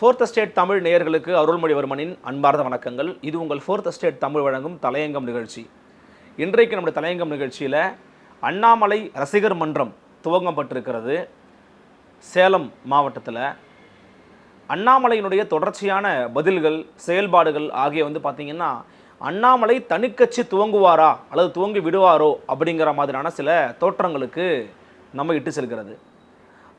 Fourth state Tamil நேயர்களுக்கு அருள்மொழிவர்மனின் அன்பார்ந்த வணக்கங்கள். இது உங்கள் ஃபோர்த் ஸ்டேட் தமிழ் வழங்கும் தலையங்கம் நிகழ்ச்சி. இன்றைக்கு நம்முடைய தலையங்கம் நிகழ்ச்சியில் அண்ணாமலை ரசிகர் மன்றம் துவங்கப்பட்டிருக்கிறது சேலம் மாவட்டத்தில் அண்ணாமலையினுடைய தொடர்ச்சியான பதில்கள் செயல்பாடுகள் ஆகிய வந்து பார்த்திங்கன்னா அண்ணாமலை தனிக்கட்சி துவங்குவாரா அல்லது துவங்கி விடுவாரோ அப்படிங்கிற மாதிரியான சில தோற்றங்களுக்கு நம்ம இட்டு செல்கிறது.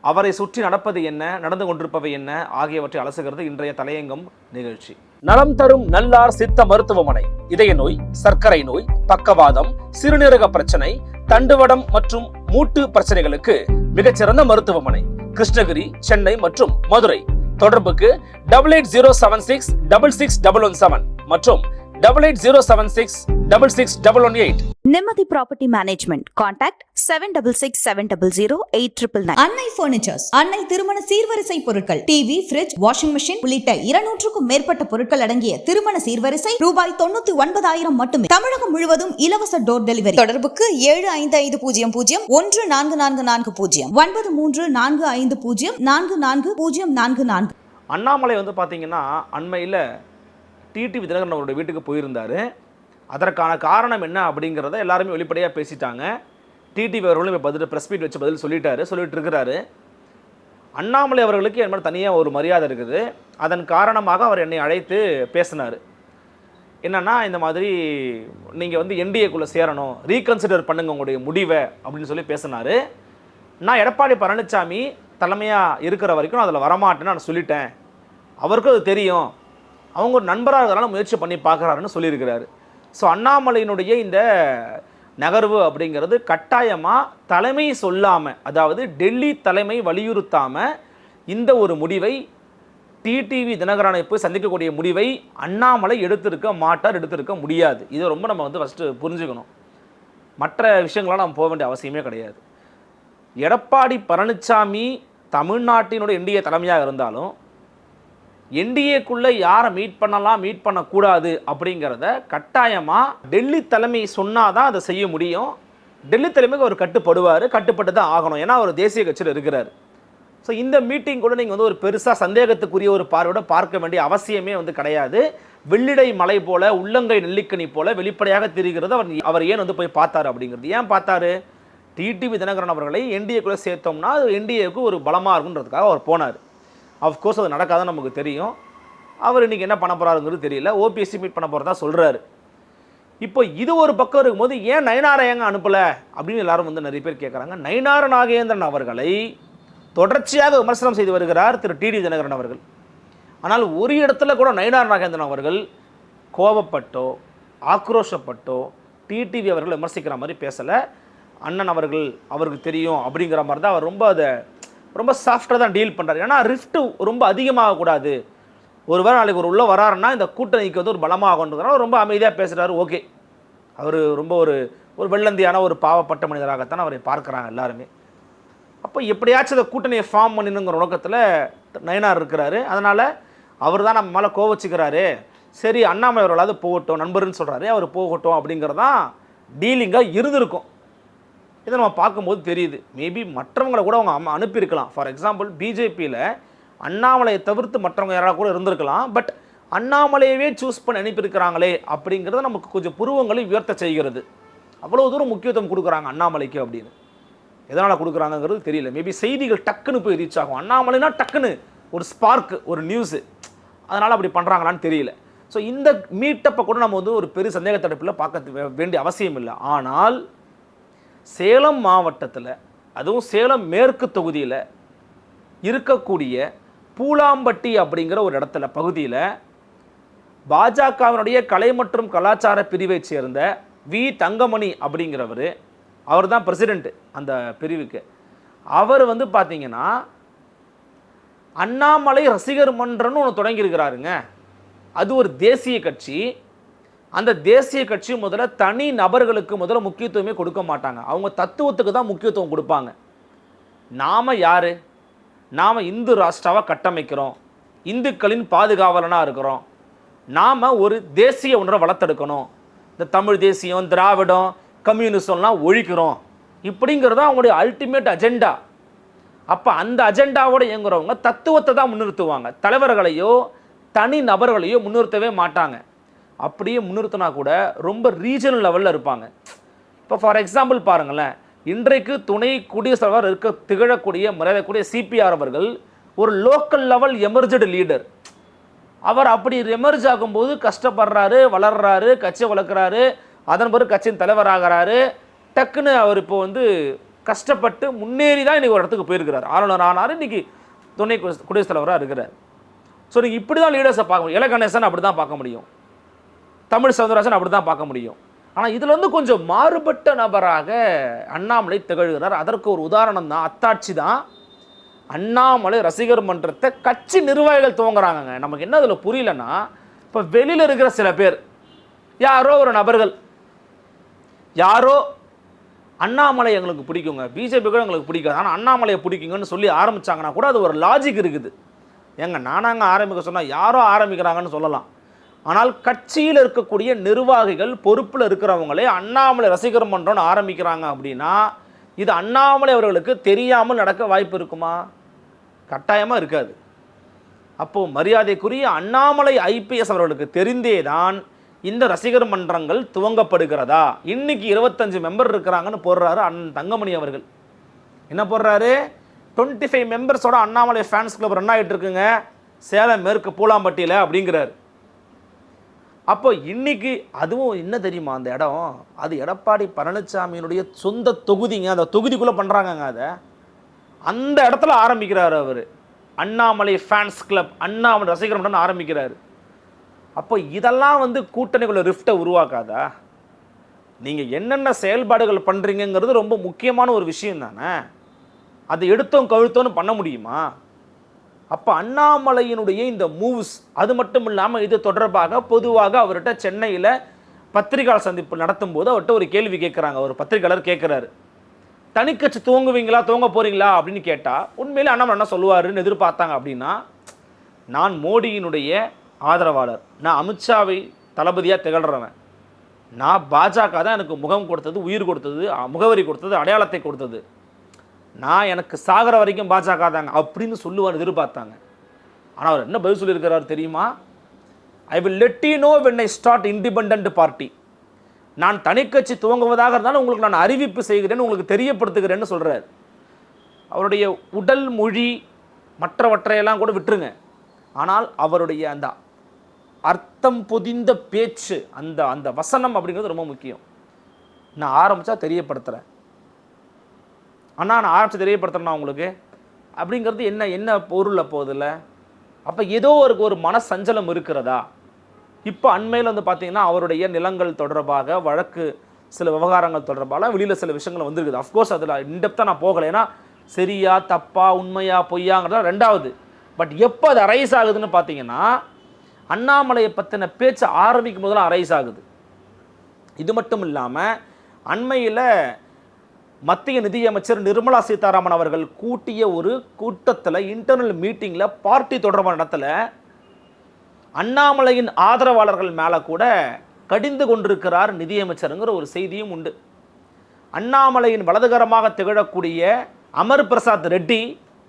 அவரை சுற்றி நடப்பது என்ன நடந்து கொண்டிருப்பவை என்ன ஆகியவற்றை அலசுகிறது இன்றைய தலையங்கம் நிகழ்ச்சி. நலம் தரும் நல்லார் சித்த மருத்துவமனை இதய நோய் சர்க்கரை நோய் பக்கவாதம் சிறுநீரக பிரச்சனை தண்டுவடம் மற்றும் மூட்டு பிரச்சனைகளுக்கு மிகச்சிறந்த மருத்துவமனை கிருஷ்ணகிரி சென்னை மற்றும் மதுரை. தொடர்புக்கு double eight zero seven six double six double one seven மற்றும் double eight zero seven six double six double one eight. Nimmathi property management contact seven double six seven double zero eight triple nine Annai furnitures Annai திருமண சீர்வரிசை பொருட்கள் TV fridge washing machine உள்ளிட்ட இருநூற்றுக்கும் மேற்பட்ட பொருட்கள் அடங்கிய திருமண சீர்வரிசை ரூபாய் தொண்ணூத்தி ஒன்பதாயிரம் மட்டுமே. தமிழகம் முழுவதும் இலவச டோர் டெலிவரி தொடர்புக்கு ஏழு ஐந்து ஐந்து பூஜ்ஜியம் பூஜ்ஜியம் ஒன்று நான்கு நான்கு நான்கு பூஜ்ஜியம். ஒன்பது மூன்று நான்கு ஐந்து பூஜ்ஜியம் நான்கு நான்கு பூஜ்ஜியம் நான்கு நான்கு. அண்ணாமலை வந்து பார்த்தீங்கன்னா அண்மையில் டிடிவி தினகரன் அவருடைய வீட்டுக்கு போயிருந்தார். அதற்கான காரணம் என்ன அப்படிங்கிறத எல்லாருமே வெளிப்படையாக பேசிட்டாங்க. டிடிவி அவர்களும் இப்போ பதில் ப்ரெஸ் மீட் வச்சு பதில் சொல்லிட்டாரு சொல்லிட்டு இருக்கிறாரு. அண்ணாமலை அவர்களுக்கு என் மேலே தனியாக ஒரு மரியாதை இருக்குது. அதன் காரணமாக அவர் என்னை அழைத்து பேசினார். என்னென்னா இந்த மாதிரி நீங்கள் வந்து என்டிஏக்குள்ளே சேரணும் ரீகன்சிடர் பண்ணுங்க உங்களுடைய முடிவை அப்படின்னு சொல்லி பேசினார். நான் எடப்பாடி பழனிசாமி தலைமையாக இருக்கிற வரைக்கும் நான் அதில் வரமாட்டேன்னு நான் சொல்லிட்டேன். அவருக்கும் அது தெரியும். அவங்க ஒரு நண்பராக இருக்கிறனால முயற்சி பண்ணி பார்க்குறாருன்னு சொல்லியிருக்கிறாரு. ஸோ அண்ணாமலையினுடைய இந்த நகர்வு அப்படிங்கிறது கட்டாயமாக தலைமை சொல்லாமல் அதாவது டெல்லி தலைமை வலியுறுத்தாமல் இந்த ஒரு முடிவை டிடிவி தினகரனை போய் சந்திக்கக்கூடிய முடிவை அண்ணாமலை எடுத்திருக்க மாட்டார் எடுத்திருக்க முடியாது. இதை ரொம்ப நம்ம வந்து ஃபஸ்ட்டு புரிஞ்சுக்கணும். மற்ற விஷயங்களாம் நம்ம போக வேண்டிய அவசியமே கிடையாது. எடப்பாடி பழனிசாமி தமிழ்நாட்டினுடைய என்டிஏ தலைமையாக இருந்தாலும் என்டிஏக்குள்ளே யாரை மீட் பண்ணலாம் மீட் பண்ணக்கூடாது அப்படிங்கிறத கட்டாயமாக டெல்லி தலைமை சொன்னால் தான் அதை செய்ய முடியும். டெல்லி தலைமைக்கு அவர் கட்டுப்படுவார் கட்டுப்பட்டு தான் ஆகணும். ஏன்னா அவர் தேசிய கட்சியில் இருக்கிறார். ஸோ இந்த மீட்டிங் கூட நீங்கள் வந்து ஒரு பெருசாக சந்தேகத்துக்குரிய ஒரு பார்வையோட பார்க்க வேண்டிய அவசியமே வந்து கிடையாது. வெள்ளிடை மலை போல உள்ளங்கை நெல்லிக்கனி போல வெளிப்படையாக தெரிகிறது. அவர் அவர் ஏன் வந்து போய் பார்த்தாரு அப்படிங்கிறது? ஏன் பார்த்தாரு? டிடிவி தினகரன் அவர்களை என்டிஏக்குள்ளே சேர்த்தோம்னா அது என்டிஏக்கு ஒரு பலமாக இருக்குன்றதுக்காக அவர் போனார். அஃப்கோர்ஸ் அது நடக்காதுன்னு நமக்கு தெரியும். அவர் இன்றைக்கி என்ன பண்ண போகிறாருங்கிறது தெரியல. ஓபிஎஸ்சி மீட் பண்ண போகிறதா சொல்கிறாரு இப்போ இது ஒரு பக்கம் இருக்கும்போது ஏன் நயனாரை ஏங்க அனுப்பலை? அப்படின்னு எல்லாரும் வந்து நிறைய பேர் கேட்குறாங்க நயனார நாகேந்திரன் அவர்களை தொடர்ச்சியாக விமர்சனம் செய்து வருகிறார் திரு டிடி தினகரன் அவர்கள். ஆனால் ஒரு இடத்துல கூட நயனார் நாகேந்திரன் அவர்கள் கோபப்பட்டோ ஆக்ரோஷப்பட்டோ டிடிவி அவர்கள் விமர்சிக்கிற மாதிரி பேசலை. அண்ணன் அவர்கள் அவருக்கு தெரியும் அப்படிங்கிற மாதிரி தான் அவர் ரொம்ப அதை ரொம்ப சாஃப்டாக தான் டீல் பண்ணுறாரு ஏன்னா ரிஃப்ட்டு ரொம்ப அதிகமாகக்கூடாது ஒருவேளை நாளைக்கு ஒரு உள்ள வராருன்னா இந்த கூட்டணிக்கு வந்து ஒரு பலமாக பலமாகன்றதுனால ரொம்ப அமைதியாக பேசுகிறாரு ஓகே அவர் ரொம்ப ஒரு ஒரு வெள்ளந்தியான ஒரு பாவப்பட்ட மனிதராகத்தான் அவரை பார்க்குறாங்க எல்லாருமே. அப்போ எப்படியாச்சும் அந்த கூட்டணியை ஃபார்ம் பண்ணணுங்கிற நோக்கத்தில் நயனார் இருக்கிறாரு. அதனால் அவர் தான் நம்ம மேலே கோவச்சிக்கிறாரு. சரி அண்ணாமலை அவர்களாவது போகட்டும் நண்பர்னு சொல்கிறாரு அவர் போகட்டும் அப்படிங்கிறதான் டீலிங்காக இருந்திருக்கும். இதை நம்ம பார்க்கும்போது தெரியுது. மேபி மற்றவங்களை கூட அவங்க அம்மா அனுப்பியிருக்கலாம். ஃபார் எக்ஸாம்பிள் பிஜேபியில் அண்ணாமலையை தவிர்த்து மற்றவங்க யாராவது கூட இருந்திருக்கலாம். பட் அண்ணாமலையவே சூஸ் பண்ணி அனுப்பியிருக்கிறாங்களே அப்படிங்கிறது நமக்கு கொஞ்சம் புருவங்களை உயர்த்த செய்கிறது. அவ்வளோ தூரம் முக்கியத்துவம் கொடுக்குறாங்க அண்ணாமலைக்கு அப்படின்னு. எதனால் கொடுக்குறாங்கங்கிறது தெரியல. மேபி செய்திகள் டக்குன்னு போய் ரீச் ஆகும். அண்ணாமலைனா டக்குன்னு ஒரு ஸ்பார்க் ஒரு நியூஸு அதனால் அப்படி பண்ணுறாங்களான்னு தெரியல. ஸோ இந்த மீட்டப்பை கூட நம்ம வந்து ஒரு பெரிய சந்தேகத்தடுப்பில் பார்க்க வே- வேண்டிய அவசியம் இல்லை. ஆனால் சேலம் மாவட்டத்தில் அதுவும் சேலம் மேற்கு தொகுதியில் இருக்கக்கூடிய பூலாம்பட்டி அப்படிங்கிற ஒரு இடத்துல பகுதியில் பாஜகவினுடைய கலை மற்றும் கலாச்சார பிரிவைச் சேர்ந்த வி. தங்கமணி அப்படிங்கிறவர் அவர் தான் பிரசிடெண்ட் அந்த பிரிவுக்கு. அவர் வந்து பார்த்தீங்கன்னா அண்ணாமலை ரசிகர் மன்றம்னு ஒன்று தொடங்கியிருக்கிறாருங்க. அது ஒரு தேசிய கட்சி. அந்த தேசிய கட்சி முதல்ல தனி நபர்களுக்கு முதல்ல முக்கியத்துவமே கொடுக்க மாட்டாங்க. அவங்க தத்துவத்துக்கு தான் முக்கியத்துவம் கொடுப்பாங்க. நாம் யார்? நாம் இந்து ராஷ்டிராவாக கட்டமைக்கிறோம். இந்துக்களின் பாதுகாவலனாக இருக்கிறோம். நாம் ஒரு தேசிய உணர்வை வளர்த்தெடுக்கணும். இந்த தமிழ் தேசியம் திராவிடம் கம்யூனிசம்லாம் ஒழிக்கிறோம். இப்படிங்கிறது அவங்களுடைய அல்டிமேட் அஜெண்டா அப்போ அந்த அஜெண்டாவோட இயங்குறவங்க தத்துவத்தை தான் முன்னிறுத்துவாங்க. தலைவர்களையோ தனி நபர்களையோ முன்னிறுத்தவே மாட்டாங்க. அப்படியே முன்னிறுத்தினா கூட ரொம்ப ரீஜனல் லெவலில் இருப்பாங்க. இப்போ ஃபார் எக்ஸாம்பிள் பாருங்களேன் இன்றைக்கு துணை குடியரசுத் தலைவர் இருக்க திகழக்கூடிய மரியாதைக்கூடிய சிபிஆர் அவர்கள் ஒரு லோக்கல் லெவல் எமர்ஜடு லீடர் அவர் அப்படி எமர்ஜ் ஆகும்போது கஷ்டப்படுறாரு வளர்றாரு கட்சியை வளர்க்குறாரு அதன் பிறகு கட்சியின் தலைவராகிறாரு டக்குன்னு அவர் இப்போ வந்து கஷ்டப்பட்டு முன்னேறி தான் இன்றைக்கி ஒரு இடத்துக்கு போயிருக்கிறார். ஆளுநர் ஆனார் இன்றைக்கி துணை குடியரசுத் தலைவராக இருக்கிறார். ஸோ நீங்கள் இப்படி தான் லீடர்ஸை பார்க்க முடியும். இல கணேசன் அப்படி தான் பார்க்க முடியும். தமிழ் சவுந்தரராஜன் அப்படி தான் பார்க்க முடியும். ஆனால் இதில் வந்து கொஞ்சம் மாறுபட்ட நபராக அண்ணாமலை திகழ்கிறார். அதற்கு ஒரு உதாரணம் தான் அத்தாட்சி தான். அண்ணாமலை ரசிகர் மன்றத்தை கட்சி நிர்வாகிகள் துவங்குறாங்கங்க. நமக்கு என்ன அதில் புரியலன்னா இப்போ வெளியில் இருக்கிற சில பேர் யாரோ ஒரு நபர்கள் யாரோ அண்ணாமலை எங்களுக்கு பிடிக்குங்க. பிஜேபி கூட எங்களுக்கு பிடிக்காது. ஆனால் அண்ணாமலையை பிடிக்குங்கன்னு சொல்லி ஆரம்பித்தாங்கன்னா கூட அது ஒரு லாஜிக் இருக்குது. ஏங்க நானாங்க ஆரம்பிக்க சொன்னால் யாரோ ஆரம்பிக்கிறாங்கன்னு சொல்லலாம். ஆனால் கட்சியில் இருக்கக்கூடிய நிர்வாகிகள் பொறுப்பில் இருக்கிறவங்களே அண்ணாமலை ரசிகர் மன்றம்னு ஆரம்பிக்கிறாங்க அப்படின்னா இது அண்ணாமலை அவர்களுக்கு தெரியாமல் நடக்க வாய்ப்பு இருக்குமா? கட்டாயமாக இருக்காது. அப்போது மரியாதைக்குரிய அண்ணாமலை ஐபிஎஸ் அவர்களுக்கு தெரிந்தே தான் இந்த ரசிகர் மன்றங்கள் துவங்கப்படுகிறதா? இன்னைக்கு இருபத்தஞ்சு மெம்பர் இருக்கிறாங்கன்னு போடுறாரு அண்ணன் தங்கமணி அவர்கள். என்ன போடுறாரு? டுவெண்ட்டி ஃபைவ் மெம்பர்ஸோட அண்ணாமலை ஃபேன்ஸ் கிளப் ரன் ஆகிட்டு இருக்குங்க. சேலம் மேற்கு பூலாம்பட்டியில் அப்படிங்கிறார். அப்போ இன்னைக்கு அதுவும் என்ன தெரியுமா அந்த இடம்? அது எடப்பாடி பழனிசாமியினுடைய சொந்த தொகுதிங்க. அந்த தொகுதிக்குள்ளே பண்ணுறாங்கங்க அதை. அந்த இடத்துல ஆரம்பிக்கிறார் அவர். அண்ணாமலை ஃபேன்ஸ் கிளப் அண்ணாமலை ரசிகர் மன்றம் ஆரம்பிக்கிறார். அப்போ இதெல்லாம் வந்து கூட்டணிக்குள்ள ரிஃப்ட்டை உருவாக்காதா? நீங்கள் என்னென்ன செயல்பாடுகள் பண்ணுறீங்கிறது ரொம்ப முக்கியமான ஒரு விஷயம் தானே? அதை எடுத்தோம் கழுத்தோன்னு பண்ண முடியுமா? அப்போ அண்ணாமலையினுடைய இந்த மூவ்ஸ் அது மட்டும் இல்லாமல் இது தொடர்பாக பொதுவாக அவர்கிட்ட சென்னையில் பத்திரிகையாளர் சந்திப்பு நடத்தும் போது அவர்கிட்ட ஒரு கேள்வி கேட்குறாங்க ஒரு பத்திரிகையாளர் கேட்குறாரு தனிக்கட்சி தூங்குவீங்களா தூங்க போகிறீங்களா அப்படின்னு கேட்டால் உண்மையிலே அண்ணாமலை என்ன சொல்லுவாருன்னு எதிர்பார்த்தாங்க. அப்படின்னா நான் மோடியினுடைய ஆதரவாளர். நான் அமித்ஷாவை தளபதியாக திகழ்கிறவன் நான் பாஜக தான் எனக்கு முகம் கொடுத்தது உயிர் கொடுத்தது முகவரி கொடுத்தது அடையாளத்தை கொடுத்தது. நான் எனக்கு சாகர வரைக்கும் பாஜக தாங்க அப்படின்னு சொல்லுவார் எதிர்பார்த்தாங்க. ஆனால் அவர் என்ன பதில் சொல்லியிருக்கிறார் தெரியுமா? I will let you know when I start independent party நான் தனிக்கட்சி துவங்குவதாக இருந்தாலும் உங்களுக்கு நான் அறிவிப்பு செய்கிறேன்னு உங்களுக்கு தெரியப்படுத்துகிறேன்னு சொல்கிறார் அவருடைய உடல் மொழி மற்றவற்றையெல்லாம் கூட விட்டுருங்க. ஆனால் அவருடைய அந்த அர்த்தம் பொதிந்த பேச்சு அந்த அந்த வசனம் அப்படிங்கிறது ரொம்ப முக்கியம். நான் ஆரம்பித்தா தெரியப்படுத்துகிறேன் அண்ணா நான் ஆரம்பித்து தெரியப்படுத்துறேன்னா உங்களுக்கு. அப்படிங்கிறது என்ன என்ன பொருள் அப்போதில்? அப்போ ஏதோ ஒரு ஒரு மனசஞ்சலம் இருக்கிறதா? இப்போ அண்மையில் வந்து பார்த்தீங்கன்னா அவருடைய நிலங்கள் தொடர்பாக வழக்கு சில விவகாரங்கள் தொடர்பாக வெளியில் சில விஷயங்கள் வந்துருக்குது. அஃப்கோர்ஸ் அதில் இன்டெப்த்தாக நான் போகலை. ஏன்னா சரியா தப்பா உண்மையா பொய்யாங்கிறதா ரெண்டாவது. பட் எப்போ அது அரைஸ் ஆகுதுன்னு பார்த்தீங்கன்னா அண்ணாமலையை பற்றின பேச்சு ஆரம்பிக்கும் போதெல்லாம் அரைஸ் ஆகுது. இது மட்டும் இல்லாமல் அண்மையில் மத்திய நிதியமைச்சர் நிர்மலா சீதாராமன் அவர்கள் கூட்டிய ஒரு கூட்டத்தில் இன்டர்னல் மீட்டிங்கில் பார்ட்டி தொடர்பான இடத்துல அண்ணாமலையின் ஆதரவாளர்கள் மேலே கூட கடிந்து கொண்டிருக்கிறார் நிதியமைச்சருங்கிற ஒரு செய்தியும் உண்டு. அண்ணாமலையின் வலதுகரமாக திகழக்கூடிய அமர் பிரசாத் ரெட்டி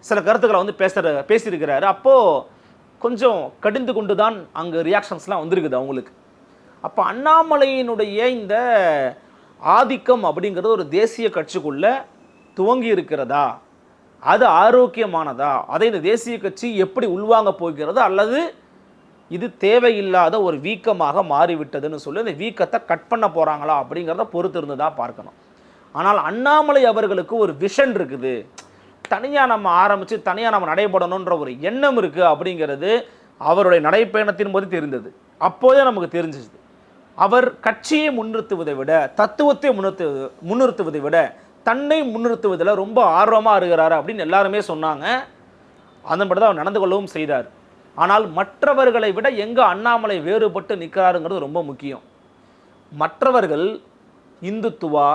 சில கருத்துக்களை வந்து பேசுகிற பேசியிருக்கிறாரு. அப்போது கொஞ்சம் கடிந்து கொண்டு தான் அங்கே ரியாக்ஷன்ஸ்லாம் வந்திருக்குது அவங்களுக்கு. அப்போ அண்ணாமலையினுடைய இந்த ஆதிக்கம் அப்படிங்கிறது ஒரு தேசிய கட்சிக்குள்ளே துவங்கி இருக்கிறதா? அது ஆரோக்கியமானதா? அதை இந்த தேசிய கட்சி எப்படி உள்வாங்க போகிறது? அல்லது இது தேவையில்லாத ஒரு வீக்கமாக மாறிவிட்டதுன்னு சொல்லி இந்த வீக்கத்தை கட் பண்ண போகிறாங்களா அப்படிங்கிறத பொறுத்திருந்து தான் பார்க்கணும். ஆனால் அண்ணாமலை அவர்களுக்கு ஒரு விஷன் இருக்குது. தனியாக நம்ம ஆரம்பித்து தனியாக நம்ம நடைபெறணுன்ற ஒரு எண்ணம் இருக்குது அப்படிங்கிறது அவருடைய நடைப்பயணத்தின் போது தெரிந்தது. அப்போதே நமக்கு தெரிஞ்சிச்சு. அவர் கட்சியை முன்னிறுத்துவதை விட தத்துவத்தை முன்னிறுத்து முன்னிறுத்துவதை விட தன்னை முன்னிறுத்துவதில் ரொம்ப ஆர்வமாக இருக்கிறாரு அப்படின்னு எல்லாருமே சொன்னாங்க. அதன்படி தான் அவர் நடந்து கொள்ளவும் செய்தார். ஆனால் மற்றவர்களை விட எங்கே அண்ணாமலை வேறுபட்டு நிற்கிறாருங்கிறது ரொம்ப முக்கியம். மற்றவர்கள் இந்துத்துவா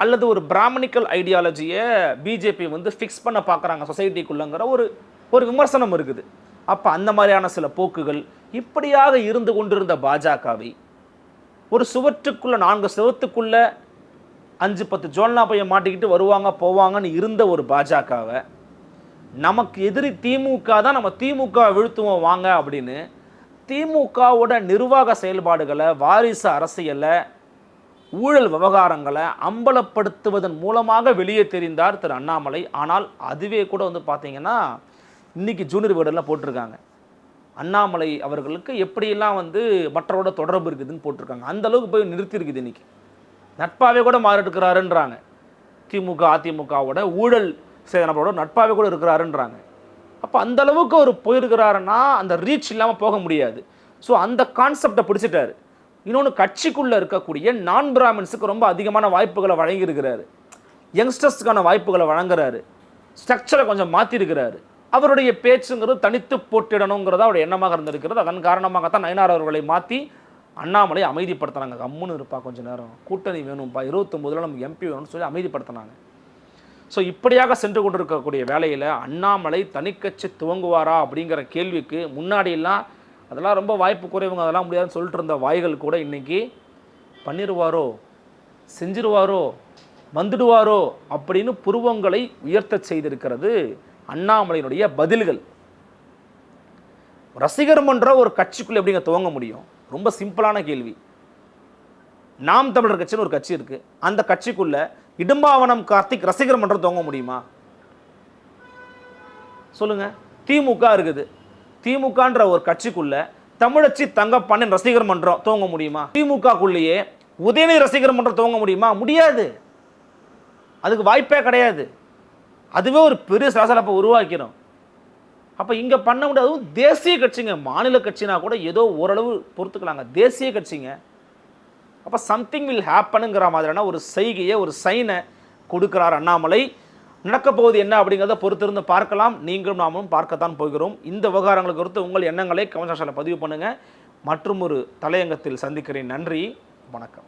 அல்லது ஒரு பிராமணிக்கல் ஐடியாலஜியை பிஜேபி வந்து ஃபிக்ஸ் பண்ண பார்க்குறாங்க சொசைட்டிக்குள்ளங்கிற ஒரு ஒரு விமர்சனம் இருக்குது. அப்போ அந்த மாதிரியான சில போக்குகள் இப்படியாக இருந்து கொண்டிருந்த பாஜகவை ஒரு சுவற்றுக்குள்ள நான்கு சுவத்துக்குள்ள அஞ்சு பத்து ஜோல்னா பையன் மாட்டிக்கிட்டு வருவாங்க போவாங்கன்னு இருந்த ஒரு பாஜகவை நமக்கு எதிரி திமுக தான் நம்ம திமுக வீழ்த்துவோம் வாங்க அப்படின்னு திமுகவோட நிர்வாக செயல்பாடுகளை வாரிசு அரசியலை ஊழல் விவகாரங்களை அம்பலப்படுத்துவதன் மூலமாக வெளியே தெரிந்தார் திரு அண்ணாமலை. ஆனால் அதுவே கூட வந்து பார்த்தீங்கன்னா இன்றைக்கி ஜூனியர் வீடெல்லாம் போட்டிருக்காங்க. அண்ணாமலை அவர்களுக்கு எப்படியெல்லாம் வந்து மற்றவரோட தொடர்பு இருக்குதுன்னு போட்டிருக்காங்க. அந்த அளவுக்கு போய் நிறுத்தி இருக்குது இன்னைக்கு. நட்பாகவே கூட மாறிட்டுக்கிறாருன்றாங்க திமுக அதிமுகவோட ஊழல் செய்த நட்பாகவே கூட இருக்கிறாருன்றாங்க. அப்போ அந்த அளவுக்கு அவர் போயிருக்கிறாருன்னா அந்த ரீச் இல்லாமல் போக முடியாது. ஸோ அந்த கான்செப்டை பிடிச்சிட்டாரு. இன்னொன்று கட்சிக்குள்ளே இருக்கக்கூடிய நான் பிராமின்ஸுக்கு ரொம்ப அதிகமான வாய்ப்புகளை வழங்கியிருக்கிறாரு. யங்ஸ்டர்ஸ்க்கான வாய்ப்புகளை வழங்குறாரு. ஸ்ட்ரக்சரை கொஞ்சம் மாற்றிருக்கிறாரு அவருடைய பேச்சுங்கிறது தனித்து போட்டிடணுங்கிறது அவருடைய எண்ணமாக இருந்திருக்கிறது. அதன் காரணமாகத்தான் நயனார் அவர்களை மாற்றி அண்ணாமலை அமைதிப்படுத்தினாங்க. கம்முன்னு இருப்பா கொஞ்ச நேரம். கூட்டணி வேணும்ப்பா இருபத்தொம்போதில் நமக்கு எம்பி வேணும்னு சொல்லி அமைதிப்படுத்தினாங்க. ஸோ இப்படியாக சென்று கொண்டிருக்கக்கூடிய வேலையில் அண்ணாமலை தனிக்கட்சி துவங்குவாரா அப்படிங்கிற கேள்விக்கு முன்னாடியெல்லாம் அதெல்லாம் ரொம்ப வாய்ப்பு குறைவுங்க அதெல்லாம் முடியாதுன்னு சொல்லிட்டு இருந்த வாய்கள் கூட இன்றைக்கி பண்ணிடுவாரோ செஞ்சிருவாரோ வந்துடுவாரோ அப்படின்னு புருவங்களை உயர்த்தச் செய்திருக்கிறது. அண்ணாமலையினுடைய பதில்கள். ரசிகர் மன்ற ஒரு கட்சிக்குள்ளே எப்படிங்க துவங்க முடியும்? ரொம்ப சிம்பிளான கேள்வி. நாம் தமிழர் கட்சின்னு ஒரு கட்சி இருக்கு. அந்த கட்சிக்குள்ள இடும்பாவனம் கார்த்திக் ரசிகர் மன்றம் துவங்க முடியுமா? சொல்லுங்க. திமுக இருக்குது. திமுகன்ற ஒரு கட்சிக்குள்ள தமிழச்சி தங்கப்பாண்டியன் ரசிகர் மன்றம் துவங்க முடியுமா? திமுகக்குள்ளேயே உதயநிதி ரசிகர் மன்றம் துவங்க முடியுமா? முடியாது. அதுக்கு வாய்ப்பே கிடையாது. அதுவே ஒரு பெரிய சலசலப்பை உருவாக்கிடும். அப்போ இங்கே பண்ண முடியாது. அதுவும் தேசிய கட்சிங்க. மாநில கட்சினா கூட ஏதோ ஓரளவு பொறுத்துக்கலாங்க. தேசிய கட்சிங்க. அப்போ சம்திங் வில் ஹேப்பனுங்கிற மாதிரியான ஒரு செய்கையை ஒரு சைனை கொடுக்கிறார் அண்ணாமலை. நடக்க போகுது என்ன அப்படிங்கிறத பொறுத்திருந்து பார்க்கலாம். நீங்களும் நாமும் பார்க்கத்தான் போகிறோம். இந்த விவகாரங்கள் குறித்து உங்கள் எண்ணங்களை கமெண்ட் செக்ஷனில் பதிவு பண்ணுங்கள் மற்றும் ஒரு தலையங்கத்தில் சந்திக்கிறேன். நன்றி. வணக்கம்.